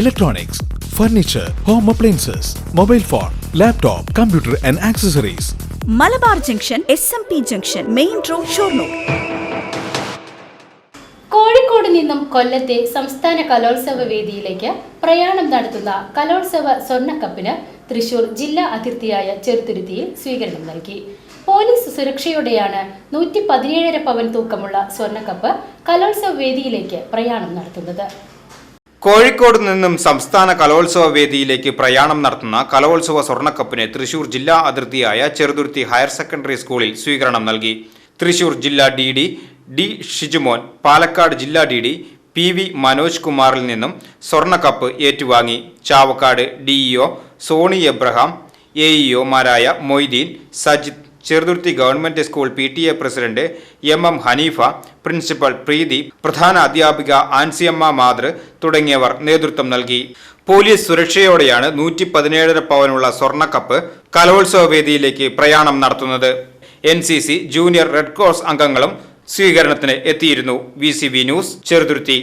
electronics, furniture home appliances mobile phone laptop computer and accessories Malabar junction S M P junction main road Shoranur. Kozhikode നിന്നും കൊല്ലത്തെ സംസ്ഥാന കലോത്സവ വേദിയിലേക്ക് പ്രയാണം നടത്തുന്ന കലോത്സവ സ്വർണക്കപ്പിന് തൃശൂർ ജില്ലാ അതിർത്തിയായ ചെറുതുരുത്തിയിൽ സ്വീകരണം നൽകി. പോലീസ് സുരക്ഷയോടെയാണ് നൂറ്റി പതിനേഴര പവൻ തൂക്കമുള്ള സ്വർണക്കപ്പ് കലോത്സവ വേദിയിലേക്ക് പ്രയാണം നടത്തുന്നത്. കോഴിക്കോട് നിന്നും സംസ്ഥാന കലോത്സവ വേദിയിലേക്ക് പ്രയാണം നടത്തുന്ന കലോത്സവ സ്വർണക്കപ്പിന് തൃശൂർ ജില്ലാ അതിർത്തിയായ ചെറുതുരുത്തി ഹയർ സെക്കൻഡറി സ്കൂളിൽ സ്വീകരണം നൽകി. തൃശൂർ ജില്ലാ D D D Shijumon Palakkad ജില്ലാ D D P V Manoj കുമാറിൽ നിന്നും സ്വർണക്കപ്പ് ഏറ്റുവാങ്ങി. Chavakkad DEO Sony Abraham A ഇഒമാരായ Moideen Sajith Cheruthuruthy government school P T A president M M Haneefa principal Preethi പ്രധാന അധ്യാപിക ആൻസിയമ്മ മാതൃ തുടങ്ങിയവർ നേതൃത്വം നൽകി. പോലീസ് സുരക്ഷയോടെയാണ് നൂറ്റി പതിനേഴര പവനുള്ള സ്വർണക്കപ്പ് കലോത്സവ വേദിയിലേക്ക് പ്രയാണം നടത്തുന്നത്. N C C junior red cross അംഗങ്ങളും സ്വീകരണത്തിന് എത്തിയിരുന്നു. V C news Cheruthuruthy.